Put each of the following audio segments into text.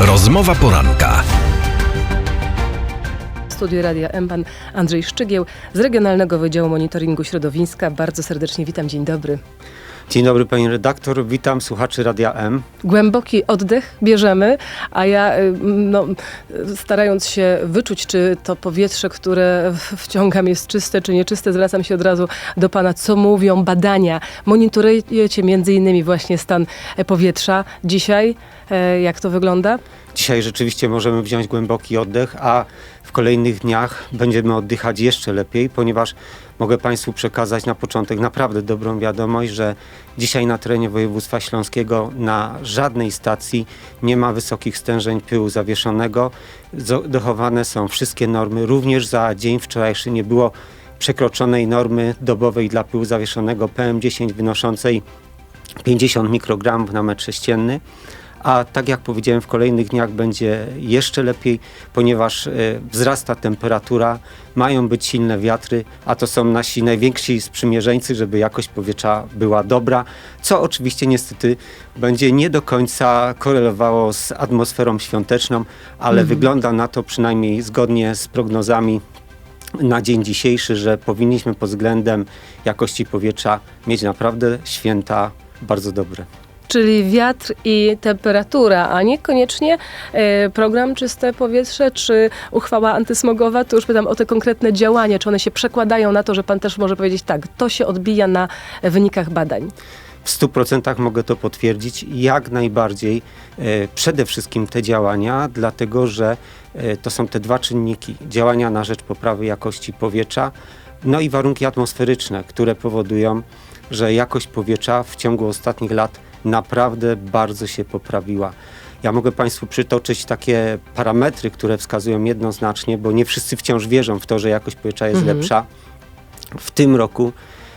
Rozmowa poranka. W studiu Radia M pan Andrzej Szczygieł z Regionalnego Wydziału Monitoringu Środowiska. Bardzo serdecznie witam, dzień dobry. Dzień dobry pani redaktor, witam słuchaczy Radia M. Głęboki oddech bierzemy, a ja y, no, starając się wyczuć, czy to powietrze, które wciągam jest czyste, czy nieczyste, zwracam się od razu do pana, co mówią badania. Monitorujecie między innymi właśnie stan powietrza. Dzisiaj e, jak to wygląda? Dzisiaj rzeczywiście możemy wziąć głęboki oddech, a w kolejnych dniach będziemy oddychać jeszcze lepiej, ponieważ mogę Państwu przekazać na początek naprawdę dobrą wiadomość, że dzisiaj na terenie województwa śląskiego na żadnej stacji nie ma wysokich stężeń pyłu zawieszonego. Zo- Dochowane są wszystkie normy, również za dzień wczorajszy nie było przekroczonej normy dobowej dla pyłu zawieszonego PM10 wynoszącej 50 mikrogramów na metr sześcienny. A tak jak powiedziałem, w kolejnych dniach będzie jeszcze lepiej, ponieważ e, wzrasta temperatura, mają być silne wiatry, a to są nasi najwięksi sprzymierzeńcy, żeby jakość powietrza była dobra, co oczywiście niestety będzie nie do końca korelowało z atmosferą świąteczną, ale wygląda na to przynajmniej zgodnie z prognozami na dzień dzisiejszy, że powinniśmy pod względem jakości powietrza mieć naprawdę święta bardzo dobre. Czyli wiatr i temperatura, a niekoniecznie e, program Czyste Powietrze czy uchwała antysmogowa. Tu już pytam o te konkretne działania, czy one się przekładają na to, że pan też może powiedzieć tak, to się odbija na wynikach badań. W 100% mogę to potwierdzić. Jak najbardziej e, przede wszystkim te działania, dlatego że e, to są te dwa czynniki: działania na rzecz poprawy jakości powietrza, no i warunki atmosferyczne, które powodują, że jakość powietrza w ciągu ostatnich lat naprawdę bardzo się poprawiła. Ja mogę Państwu przytoczyć takie parametry, które wskazują jednoznacznie, bo nie wszyscy wciąż wierzą w to, że jakość powietrza jest Mhm. lepsza. W tym roku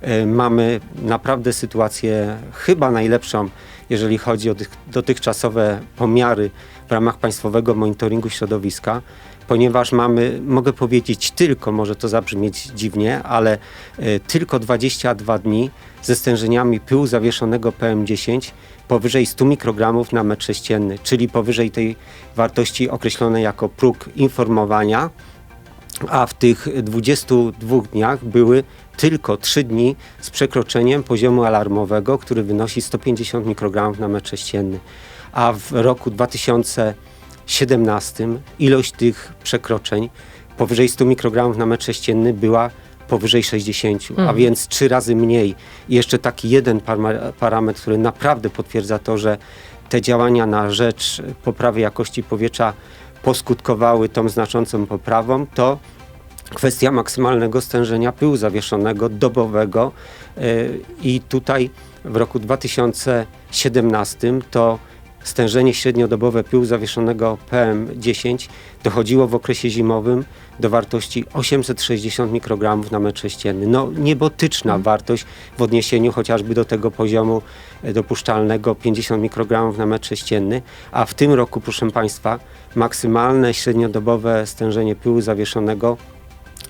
e, mamy naprawdę sytuację chyba najlepszą, jeżeli chodzi o tych dotychczasowe pomiary w ramach Państwowego Monitoringu Środowiska, ponieważ mamy, mogę powiedzieć tylko, może to zabrzmieć dziwnie, ale e, tylko 22 dni ze stężeniami pyłu zawieszonego PM10 powyżej 100 mikrogramów na metr sześcienny, czyli powyżej tej wartości określonej jako próg informowania, a w tych 22 dniach były tylko 3 dni z przekroczeniem poziomu alarmowego, który wynosi 150 mikrogramów na metr sześcienny. A w roku 2017 ilość tych przekroczeń powyżej 100 mikrogramów na metr sześcienny była powyżej 60, a Mhm. więc trzy razy mniej. I jeszcze taki jeden parametr, który naprawdę potwierdza to, że te działania na rzecz poprawy jakości powietrza poskutkowały tą znaczącą poprawą, to kwestia maksymalnego stężenia pyłu zawieszonego dobowego Yy, i tutaj w roku 2017 to stężenie średniodobowe pyłu zawieszonego PM10 dochodziło w okresie zimowym do wartości 860 mikrogramów na metr sześcienny. No niebotyczna wartość w odniesieniu chociażby do tego poziomu e, dopuszczalnego 50 mikrogramów na metr sześcienny, a w tym roku, proszę Państwa, maksymalne średniodobowe stężenie pyłu zawieszonego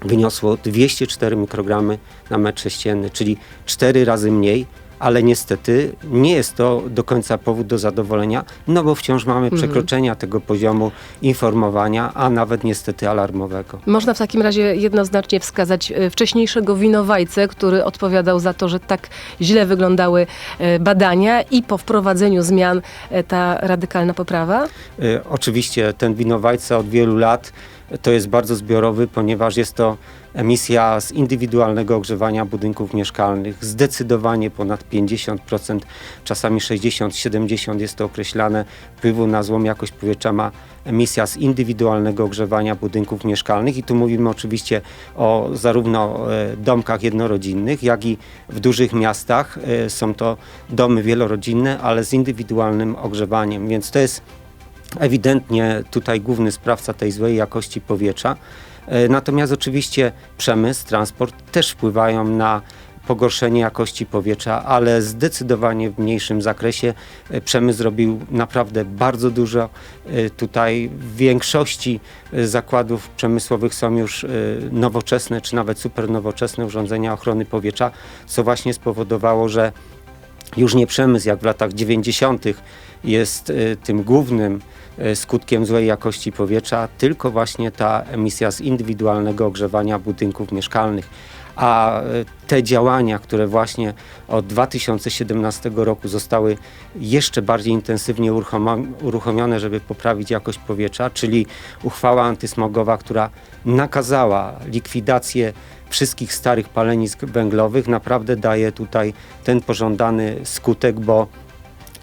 wyniosło 204 mikrogramy na metr sześcienny, czyli 4 razy mniej, ale niestety nie jest to do końca powód do zadowolenia, no bo wciąż mamy przekroczenia tego poziomu informowania, a nawet niestety alarmowego. Można w takim razie jednoznacznie wskazać e, wcześniejszego winowajcę, który odpowiadał za to, że tak źle wyglądały e, badania i po wprowadzeniu zmian e, ta radykalna poprawa? Oczywiście ten winowajca od wielu lat to jest bardzo zbiorowy, ponieważ jest to emisja z indywidualnego ogrzewania budynków mieszkalnych. Zdecydowanie ponad 50%, czasami 60-70 jest to określane, wpływu na złą jakość powietrza ma emisja z indywidualnego ogrzewania budynków mieszkalnych i tu mówimy oczywiście o zarówno e, domkach jednorodzinnych, jak i w dużych miastach. E, Są to domy wielorodzinne, ale z indywidualnym ogrzewaniem, więc to jest ewidentnie tutaj główny sprawca tej złej jakości powietrza. E, Natomiast oczywiście przemysł, transport też wpływają na pogorszenie jakości powietrza, ale zdecydowanie w mniejszym zakresie. E, Przemysł zrobił naprawdę bardzo dużo. E, Tutaj w większości zakładów przemysłowych są już nowoczesne czy nawet super nowoczesne urządzenia ochrony powietrza, co właśnie spowodowało, że już nie przemysł jak w latach 90. jest y, tym głównym y, skutkiem złej jakości powietrza, tylko właśnie ta emisja z indywidualnego ogrzewania budynków mieszkalnych. A y, te działania, które właśnie od 2017 roku zostały jeszcze bardziej intensywnie uruchomione, żeby poprawić jakość powietrza, czyli uchwała antysmogowa, która nakazała likwidację wszystkich starych palenisk węglowych, naprawdę daje tutaj ten pożądany skutek, bo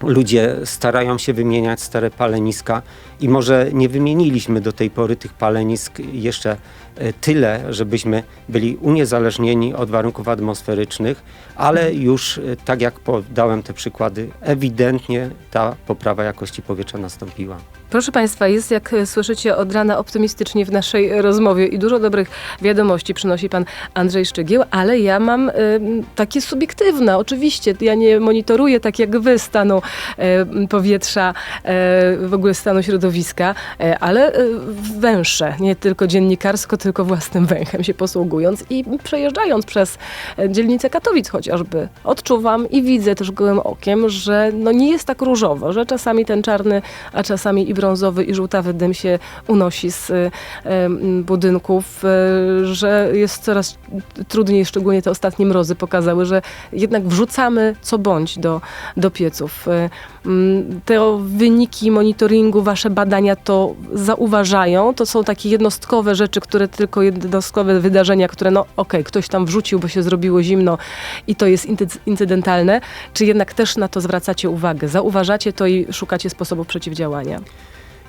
ludzie starają się wymieniać stare paleniska i może nie wymieniliśmy do tej pory tych palenisk jeszcze e, tyle, żebyśmy byli uniezależnieni od warunków atmosferycznych, ale już e, tak jak podałem te przykłady, ewidentnie ta poprawa jakości powietrza nastąpiła. Proszę Państwa, jest jak słyszycie od rana optymistycznie w naszej rozmowie i dużo dobrych wiadomości przynosi Pan Andrzej Szczygieł, ale ja mam e, takie subiektywne, oczywiście, ja nie monitoruję tak jak Wy stanu e, powietrza, e, w ogóle stanu środowiska, e, ale e, węższe, nie tylko dziennikarsko, tylko własnym węchem się posługując i przejeżdżając przez e, dzielnicę Katowic chociażby, odczuwam i widzę też gołym okiem, że no nie jest tak różowo, że czasami ten czarny, a czasami i brązowy i żółtawy dym się unosi z budynków, że jest coraz trudniej, szczególnie te ostatnie mrozy pokazały, że jednak wrzucamy co bądź do, do pieców. E, m, Te wyniki monitoringu, wasze badania to zauważają. To są takie jednostkowe rzeczy, które tylko jednostkowe wydarzenia, które no okej, ktoś tam wrzucił, bo się zrobiło zimno i to jest incy- incydentalne. Czy jednak też na to zwracacie uwagę? Zauważacie to i szukacie sposobów przeciwdziałania?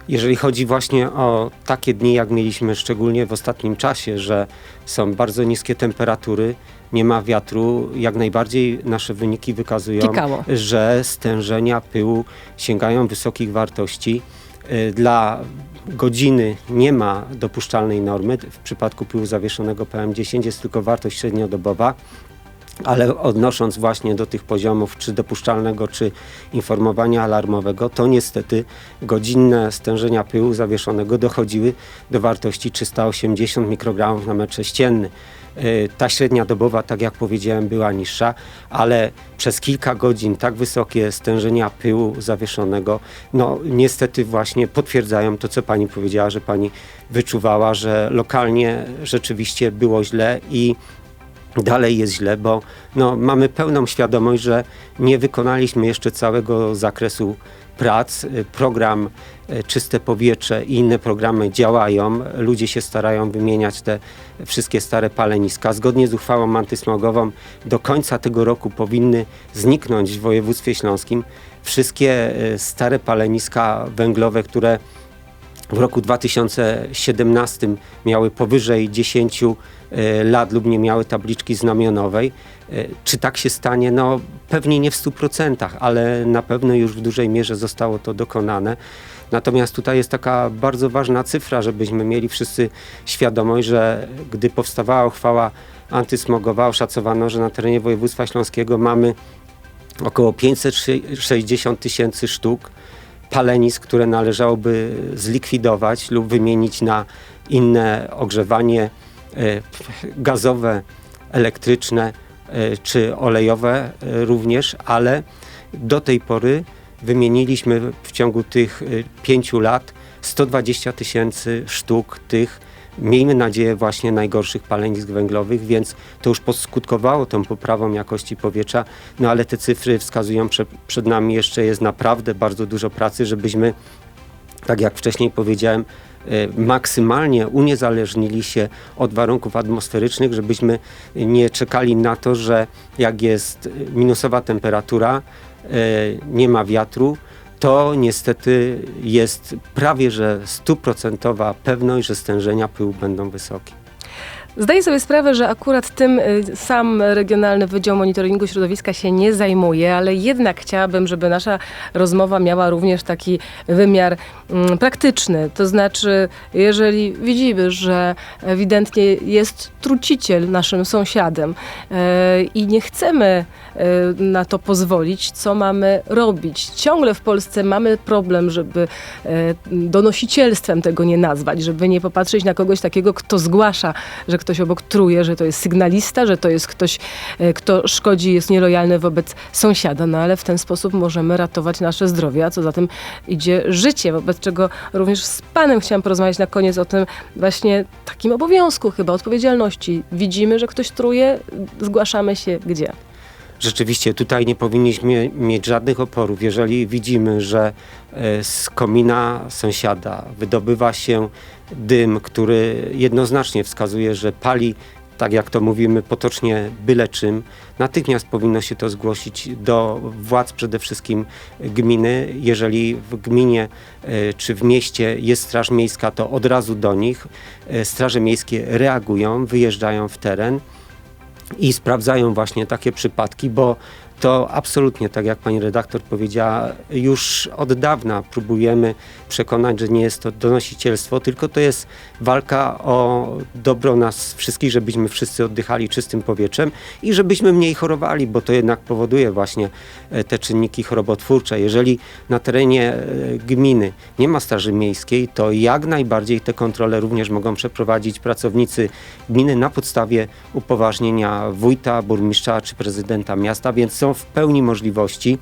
Jeżeli chodzi właśnie o takie dni, jak mieliśmy szczególnie w ostatnim czasie, że są bardzo niskie temperatury, nie ma wiatru, jak najbardziej nasze wyniki wykazują, że stężenia pyłu sięgają wysokich wartości. Y, Dla godziny nie ma dopuszczalnej normy. W przypadku pyłu zawieszonego PM10 jest tylko wartość średniodobowa. Ale odnosząc właśnie do tych poziomów, czy dopuszczalnego, czy informowania alarmowego, to niestety godzinne stężenia pyłu zawieszonego dochodziły do wartości 380 mikrogramów na metr sześcienny. Y, Ta średnia dobowa, tak jak powiedziałem, była niższa, ale przez kilka godzin tak wysokie stężenia pyłu zawieszonego, no niestety właśnie potwierdzają to, co pani powiedziała, że pani wyczuwała, że lokalnie rzeczywiście było źle i dalej jest źle, bo no, mamy pełną świadomość, że nie wykonaliśmy jeszcze całego zakresu prac. Program y, Czyste Powietrze i inne programy działają. Ludzie się starają wymieniać te wszystkie stare paleniska. Zgodnie z uchwałą antysmogową do końca tego roku powinny zniknąć w województwie śląskim wszystkie y, stare paleniska węglowe, które w roku 2017 miały powyżej 10 e, lat lub nie miały tabliczki znamionowej. E, Czy tak się stanie? No pewnie nie w 100%, ale na pewno już w dużej mierze zostało to dokonane. Natomiast tutaj jest taka bardzo ważna cyfra, żebyśmy mieli wszyscy świadomość, że gdy powstawała uchwała antysmogowa, oszacowano, że na terenie województwa śląskiego mamy około 560 tysięcy sztuk palenisk, które należałoby zlikwidować lub wymienić na inne ogrzewanie e, gazowe, elektryczne e, czy olejowe e, również, ale do tej pory wymieniliśmy w ciągu tych pięciu lat 120 tysięcy sztuk tych miejmy nadzieję, właśnie najgorszych palenisk węglowych, więc to już poskutkowało tą poprawą jakości powietrza, no ale te cyfry wskazują, że przed nami jeszcze jest naprawdę bardzo dużo pracy, żebyśmy, tak jak wcześniej powiedziałem, maksymalnie uniezależnili się od warunków atmosferycznych, żebyśmy nie czekali na to, że jak jest minusowa temperatura, e, nie ma wiatru, to niestety jest prawie że stuprocentowa pewność, że stężenia pyłu będą wysokie. Zdaję sobie sprawę, że akurat tym y, sam Regionalny Wydział Monitoringu Środowiska się nie zajmuje, ale jednak chciałabym, żeby nasza rozmowa miała również taki wymiar mm, praktyczny. To znaczy, jeżeli widzimy, że ewidentnie jest truciciel naszym sąsiadem e, i nie chcemy e, na to pozwolić, co mamy robić? Ciągle w Polsce mamy problem, żeby donosicielstwem tego nie nazwać, żeby nie popatrzeć na kogoś takiego, kto zgłasza, że ktoś obok truje, że to jest sygnalista, że to jest ktoś, e, kto szkodzi, jest nielojalny wobec sąsiada, no ale w ten sposób możemy ratować nasze zdrowie, a co za tym idzie życie, wobec czego również z panem chciałam porozmawiać na koniec o tym właśnie takim obowiązku chyba, odpowiedzialności. Widzimy, że ktoś truje, zgłaszamy się gdzie? Rzeczywiście tutaj nie powinniśmy mieć żadnych oporów. Jeżeli widzimy, że e, z komina sąsiada wydobywa się dym, który jednoznacznie wskazuje, że pali, tak jak to mówimy potocznie, byle czym, natychmiast powinno się to zgłosić do władz przede wszystkim gminy. Jeżeli w gminie e, czy w mieście jest straż miejska, to od razu do nich. E, Straże miejskie reagują, wyjeżdżają w teren i sprawdzają właśnie takie przypadki, bo to absolutnie, tak jak pani redaktor powiedziała, już od dawna próbujemy przekonać, że nie jest to donosicielstwo, tylko to jest walka o dobro nas wszystkich, żebyśmy wszyscy oddychali czystym powietrzem i żebyśmy mniej chorowali, bo to jednak powoduje właśnie e, te czynniki chorobotwórcze. Jeżeli na terenie e, gminy nie ma straży miejskiej, to jak najbardziej te kontrole również mogą przeprowadzić pracownicy gminy na podstawie upoważnienia wójta, burmistrza czy prezydenta miasta, więc są w pełni możliwości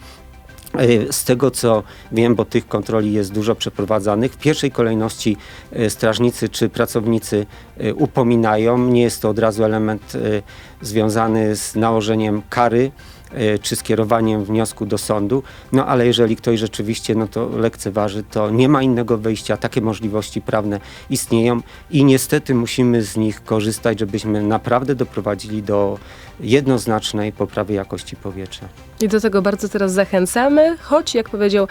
E, z tego co wiem, bo tych kontroli jest dużo przeprowadzanych, w pierwszej kolejności e, strażnicy czy pracownicy e, upominają. Nie jest to od razu element związany z nałożeniem kary czy skierowaniem wniosku do sądu. No ale jeżeli ktoś rzeczywiście no to lekceważy, to nie ma innego wyjścia. Takie możliwości prawne istnieją i niestety musimy z nich korzystać, żebyśmy naprawdę doprowadzili do jednoznacznej poprawy jakości powietrza. I do tego bardzo teraz zachęcamy, choć jak powiedział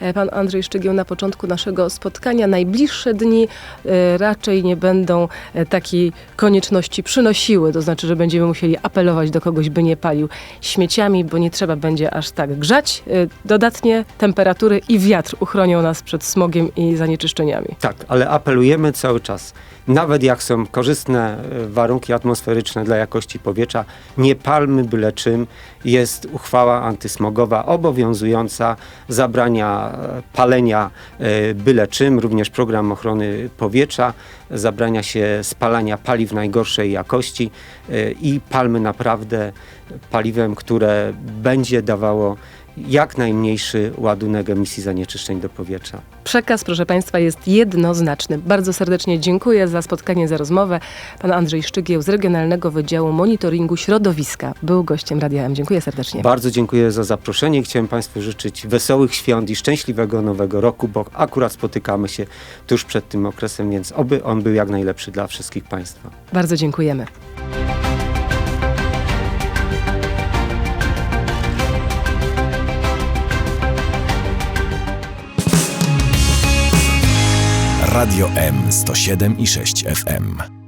e, pan Andrzej Szczygieł na początku naszego spotkania, najbliższe dni e, raczej nie będą e, takiej konieczności przynosiły, to znaczy, że będziemy musieli apelować do kogoś, by nie palił śmieciami, bo nie trzeba będzie aż tak grzać. Dodatnie temperatury i wiatr uchronią nas przed smogiem i zanieczyszczeniami. Tak, ale apelujemy cały czas. Nawet jak są korzystne warunki atmosferyczne dla jakości powietrza, nie palmy byle czym. Jest uchwała antysmogowa obowiązująca, zabrania e, palenia e, byle czym, również program ochrony powietrza, zabrania się spalania paliw najgorszej jakości e, i palmy naprawdę paliwem, które będzie dawało jak najmniejszy ładunek emisji zanieczyszczeń do powietrza. Przekaz, proszę Państwa, jest jednoznaczny. Bardzo serdecznie dziękuję za spotkanie, za rozmowę. Pan Andrzej Szczygieł z Regionalnego Wydziału Monitoringu Środowiska był gościem Radia M. Dziękuję serdecznie. Bardzo dziękuję za zaproszenie. Chciałem Państwu życzyć wesołych świąt i szczęśliwego nowego roku, bo akurat spotykamy się tuż przed tym okresem, więc oby on był jak najlepszy dla wszystkich Państwa. Bardzo dziękujemy. Radio M 107 i 6 FM.